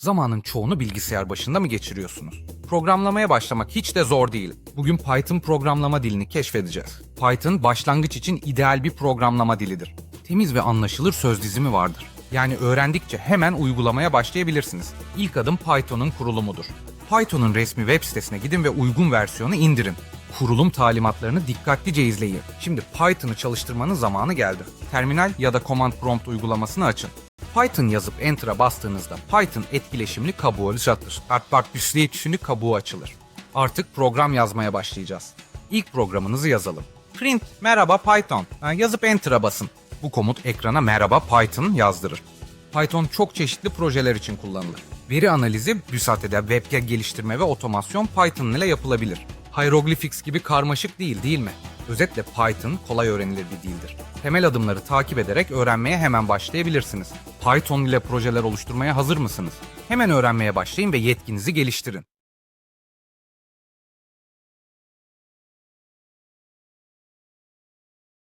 Zamanın çoğunu bilgisayar başında mı geçiriyorsunuz? Programlamaya başlamak hiç de zor değil. Bugün Python programlama dilini keşfedeceğiz. Python başlangıç için ideal bir programlama dilidir. Temiz ve anlaşılır söz dizimi vardır. Yani öğrendikçe hemen uygulamaya başlayabilirsiniz. İlk adım Python'un kurulumudur. Python'un resmi web sitesine gidin ve uygun versiyonu indirin. Kurulum talimatlarını dikkatlice izleyin. Şimdi Python'ı çalıştırmanın zamanı geldi. Terminal ya da Command Prompt uygulamasını açın. Python yazıp Enter'a bastığınızda Python etkileşimli kabuğu olacaktır. Artbart büsleyicisini kabuğu açılır. Artık program yazmaya başlayacağız. İlk programınızı yazalım. Print merhaba Python. Yazıp Enter'a basın. Bu komut ekrana merhaba Python yazdırır. Python çok çeşitli projeler için kullanılır. Veri analizi, BÜSAT'ede webgag geliştirme ve otomasyon Python ile yapılabilir. Hieroglyphics gibi karmaşık değil değil mi? Özetle Python kolay öğrenilir bir dildir. Temel adımları takip ederek öğrenmeye hemen başlayabilirsiniz. Python ile projeler oluşturmaya hazır mısınız? Hemen öğrenmeye başlayın ve yetkinizi geliştirin.